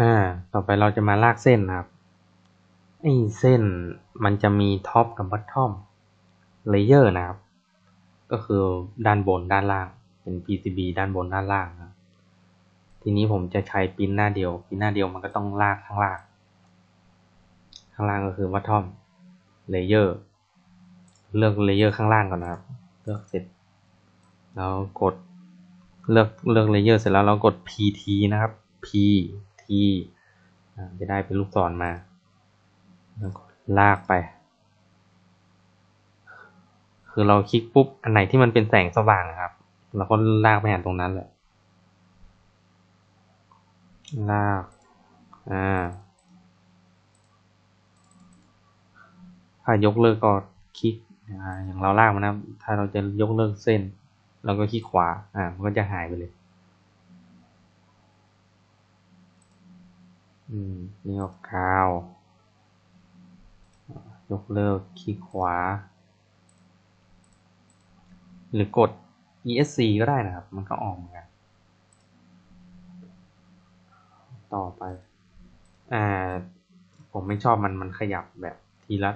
อ่า ต่อไปเราจะมาลากเส้นนะครับไอ้เส้นมันจะมีท็อปกับบอททอมเลเยอร์นะครับ ก็คือด้านบนด้านล่าง เป็น PCB ด้านบนด้านล่างนะทีนี้ผมจะใช้ปิ้นหน้าเดียวปิ้นหน้าเดียวมันก็ต้องลากข้างล่าง ข้างล่างก็คือวัตทอมเลเยอร์เลือกเลเยอร์ข้างล่างก่อนนะครับ เลือกเสร็จ แล้วกดเลือกเลือกเลเยอร์เสร็จแล้วเรากด PT นะครับ PT จะได้เป็นลูกศรมา แล้วก็ลากไป คือเราคลิกปุ๊บ อันไหนที่มันเป็นแสงสว่างครับเราก็ลากไปหาตรงนั้นเลยลาก อ่า ถ้ายกเลิกก็คลิก อ่า อย่างเราลากมันนะ ถ้าเราจะยกเลิกเส้น เราก็คลิกขวา อ่า มันก็จะหายไปเลย นี่ก็กาว ยกเลิกคลิกขวา หรือกด ESC ก็ได้นะครับ มันก็ออกเหมือนกัน ต่อไป อ่า ผมไม่ชอบมันมันขยับแบบทีละ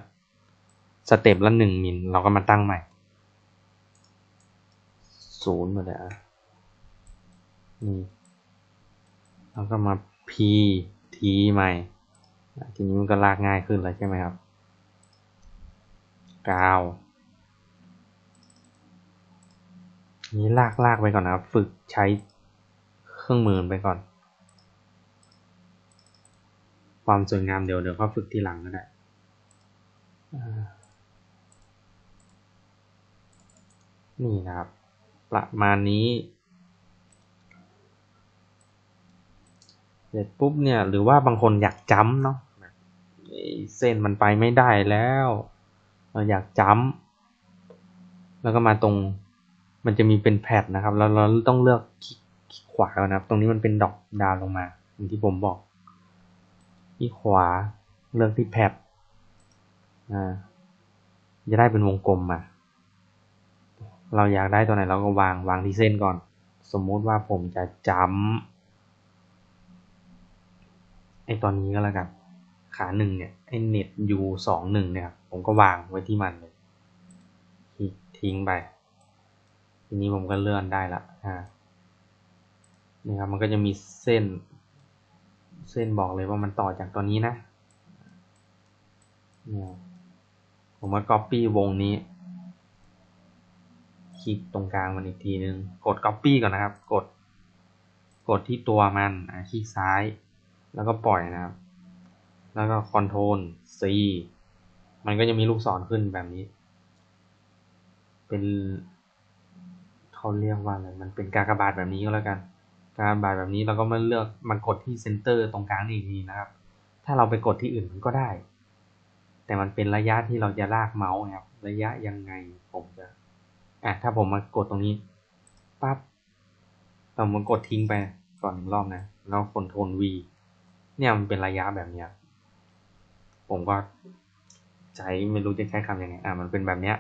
สเต็ปละหนึ่งมิล เราก็มาตั้งใหม่ศูนย์มดเลยอะนี่แล้วก็มา P T ใหม่ ทีนี้มันก็ลากง่ายขึ้นแล้วใช่ไหมครับกาวนี้ลากลากไปก่อนนะครับ ฝึกใช้เครื่องมือไปก่อน ความสวยงามเดี๋ยวเดี๋ยวก็ฝึกทีหลังก็ได้นี่นะครับ ประมาณนี้ เส ร็จปุ๊บเนี่ย หรือว่าบางคนอยากจ้ำเนาะเส้นมันไปไม่ได้แล้วเราอยากจ้ำแล้วก็มาตรงมันจะมีเป็นแพดนะครับ แล้วเราต้องเลือกคลิกขวาก่อนนะครับ ตรงนี้มันเป็นดอกดาวลงมาอย่างที่ผมบอกที่ขวาเลือกที่แพดอ่าจะได้เป็นวงกลมมาเราอยากได้ตัวไหนเราก็วางวางที่เส้นก่อน สมมุติว่าผมจะจำ ไอตอนนี้ก็แล้วกันขาหนึ่งเนี่ยไอเน็ตยูสองหนึ่งเนี่ยผมก็วางไว้ที่มันเลยทิ้งไป ทีนี้ผมก็เลื่อนได้ละอ่านี่ครับมันก็จะมีเส้น เส้นบอกเลยว่ามันต่อจากตัวนี้นะเนี่ยผมมา Copy วงนี้ คลิกตรงกลางมันอีกทีนึง กด Copy ก่อนนะครับ กด กดที่ตัวมันคลิกซ้าย แล้วก็ปล่อยนะครับ แล้วก็ Ctrl C มันก็จะมีลูกศรขึ้นแบบนี้ เป็นเขาเรียกว่าอะไร มันเป็นกากบาทแบบนี้ก็แล้วกัน กากบาทแบบนี้เราก็มาเลือกมันกดที่เซนเตอร์ตรงกลางอีกทีนะครับ ถ้าเราไปกดที่อื่นมันก็ได้ แต่มันเป็นระยะที่เราจะลากเมาส์ครับ ระยะยังไงผมจะอะถ้าผมมากดตรงนี้ปั๊บเรามากดทิ้งไปก่อนหนึ่งรอบนะ แล้วคอนโทรล V เนี่ยมันเป็นระยะแบบเนี้ย ผมก็ใช้ไม่รู้จะใช้คำยังไง อะมันเป็นแบบเนี้ย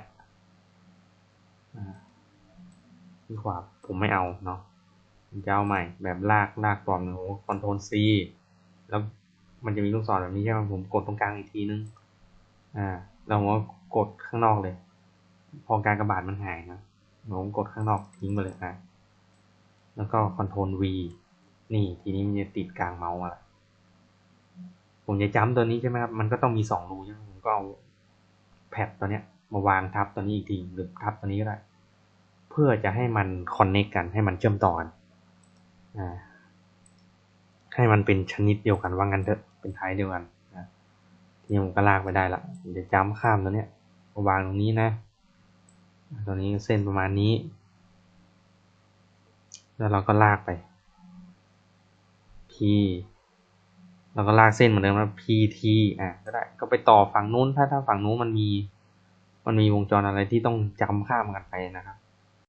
ที่ขวาผมไม่เอาเนาะจะเอาใหม่แบบลากลากปลอมโอ้คอนโทรล C แล้วมันจะมีลูกศรแบบนี้ใช่ไหมผมกดตรงกลางอีกทีนึง อ่าเราก็กดข้างนอกเลย พอการกระบาดมันหายนะผมกดข้างนอกทิ้งไปเลยอะแล้วก็คอนโทรล V นี่ทีนี้มันจะติดกลางเมาส์ละ ผมจะจ้ำตัวนี้ใช่ไหมครับ มันก็ต้องมีสองรูใช่ไหมผมก็เอาแพดตัวเนี้ย มาวางทับตัวนี้อีกทีหรือทับตัวนี้ก็ได้ เพื่อจะให้มันคอนเนคกันให้มันเชื่อมต่อกันให้มันเป็นชนิดเดียวกันว่างั้นเถอะ เป็นไทป์เดียวกันนี่ผมก็ลากไปได้ละเดี๋ยวจ้ำข้ามตัวเนี้ยวางตรงนี้นะ ตัวนี้เส้นประมาณนี้ แล้วเราก็ลากไป P เราก็ลากเส้นเหมือนเดิมนะ PT อะก็ได้ก็ไปต่อฝั่งนู้นถ้าถ้าฝั่งนู้นมันมี มันมีวงจรอะไรที่ต้องจำข้ามกันไปนะครับ